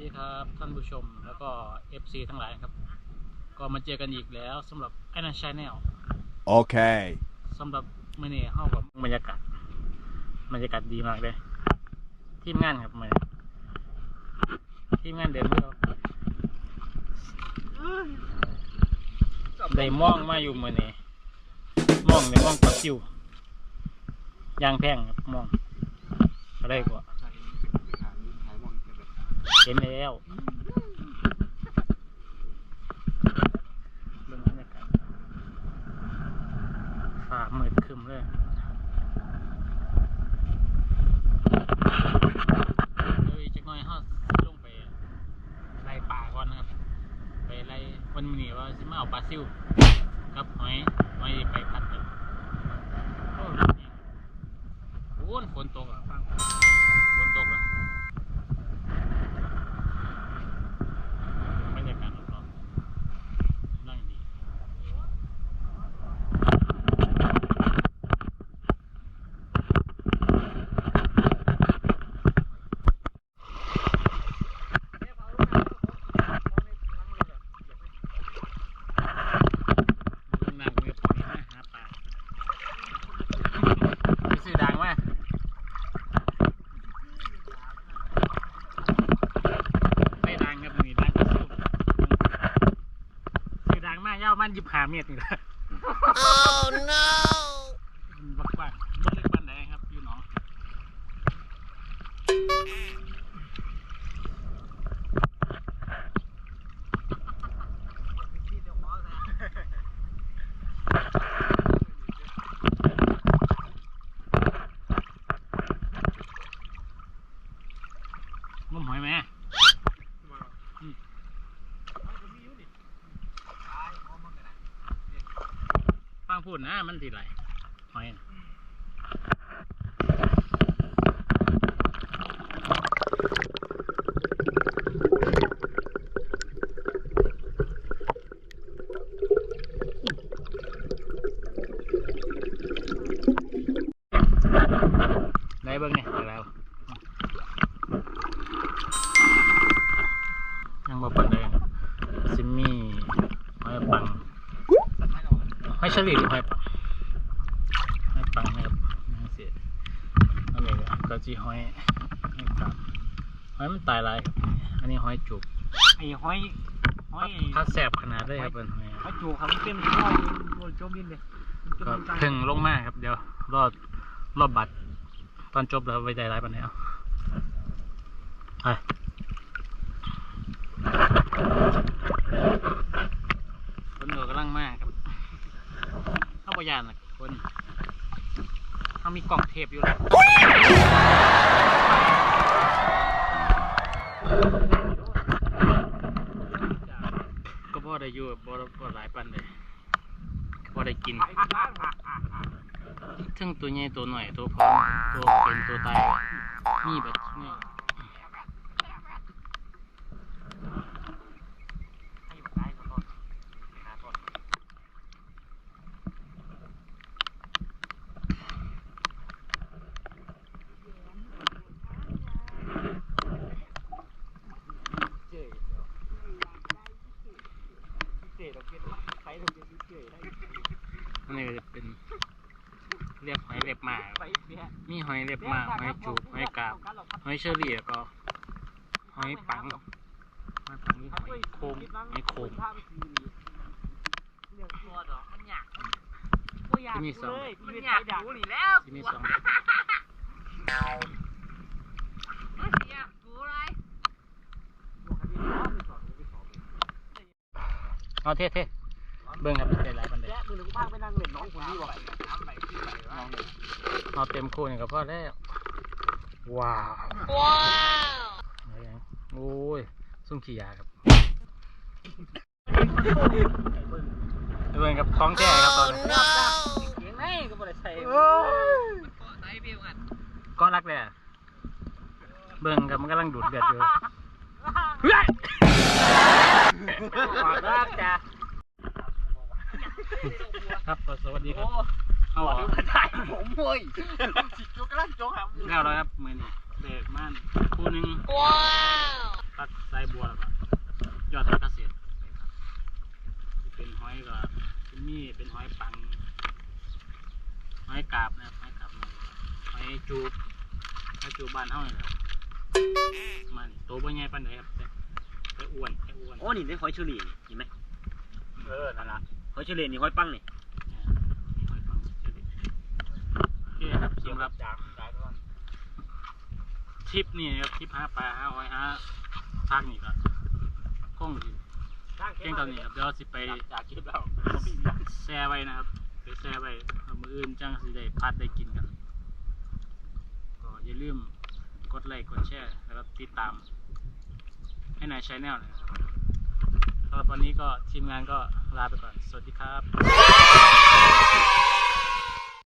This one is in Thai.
สวัสดีครับท่านผู้ชมแล้วก็ FC ทั้งหลายครับ ก็มาเจอกันอีกแล้วสำหรับไอ้นันชาแนล Okay. สำหรับมื่อนี้เข้ากับบรรยากาศบรรยากาศดีมากเลย ทีมงานครับมื่อนี้ทีมงานเดินเรือได้มองมาอยู่มื่อนี้มองในมองปลาซิวยางแพงครับมองอะไรกว่า เห็นแล้วเบิ่งบรรยากาศฟ้ามืดครึมเลยเฮ้ยจักหน่อยฮะลงไปไล่ป่าก่อนนะครับ ไปไล่วันนี้ว่าสิมาเอาปลาซิวกับหอยหอยไปพัดกันโอ้ยนี่โอ้ยฝนตกอะฟังฝนตกอะบรรยากาศรอบๆนั่งดี ลงน้ำกับปล่อยมาหาปลาไปซื้อด่างมาไปด่างครับนี่ด่างก็สู้ซื้อด่าง มายาวมันยิบหาเมตรนี่แหละ Oh no! บักกว้างบักเล็กบ้านใดครับอยู่หนองงมหอยไหมอืม ฟังพูดนะมันทีไรหอยได้เบิ้งเนี่ยเอาแล้วยังบ่เปิดเลยซิมมี่หอยปัง หอยเฉลี่ยหรือหอยปังหอยปังนะครับนี่สิอันนี้ก็จีหอยหอยปังหอยมันตายหลายครับอันนี้หอยจุกไอ้ห้อยห้อยถ้าแสบขนาดเลยครับเป็นหอยห้อยจูครับมันเป็นห้อยบนโจมดินเลยมันจะก็มันตายเพึ่งลงมาครับ เดี๋ยวรอดรอบบัตรตอนจบแล้วไว้ใจร้ายปันแล้วไปคนเดียวกำลังมากครับเข้าป ยานนะคนเขามีกล่องเทปอยู่แล้วก็พอได้อยู่พอพอหลายปันเลยพอได้กินทั้งตัวใหญ่ตัวหน่อยตัวพอตัวเป็นตัวตายมีแบบนี้ อันนี้ก็จะเป็นเรียกหอยเล็บหมาครับมีหอยเล็บหมาหอยจูบหอยกาบหอยเชอรี่แล้วก็หอยปังหอยปังนี่หอยโคงหอยโคงที่มีสองมันอยากดูนี่แล้วที่มีสองแบบ เอาเท่เท่ๆเบิ้งครับใจหลายปันเดแจ๊มือหนึ่งพางไปนั่งเล่นน้องคนนี้บอกเอาเต็มคู่นี่ก็พอแล้วว้าว Wow! อะไรอย่างโอ้ยซุ่มขี้ยาครับเบิ้งกับคล้องแท้ครับตอนนี้ No! เก่งไหมก็บ่ได้ใส่ก็รักเลยอะเบิ้งกับมันกำลังดูดเดือดอยู่ ฝากรักจ้ะครับก็สวัสดีครับโอ้เอาเหรอมาถ่ายผมเว้ยจิกจุกกำลังจกครับแล้วเราครับมือนี้เด็กมันคู่หนึ่ง Wow! ปลาไรบัวแล้วก็ยอดทางเกษตรนะครับเป็นหอยก็เป็นมีเป็นหอยปังหอยกาบนะครับหอยกาบนี่หอยจูบหอยจูบบ้านเฮานี่แหละครับมันโตบ่ใหญ่ปานใดครับแต่แต่ อ้วนแต่อ้วนโอ้นี่ได้หอยเชอรี่นี่เห็นไหมเออนั่นล่ะหอยเชอรี่นี่หอยปังนี่เนี่ยหอยปังเฉลี่ยโอเคครับสำหรับจางจางก่อนทริปนี่นะครับทริปหาปลาหาหอยหาพักนี่ก็คงสิเพียงเท่านี้ครับเดี๋ยวสิไปจากคลิปแล้วแช่ไว้นะครับไปแช่ไว้เอามืออื่นจังสิได้พัดได้กินกันก็อย่าลืมกดไลค์กดแชร์แล้วก็ติดตาม ให้นายชแนลนะครับสำหรับวันนี้ก็ทีมงานก็ลาไปก่อน สวัสดีครับ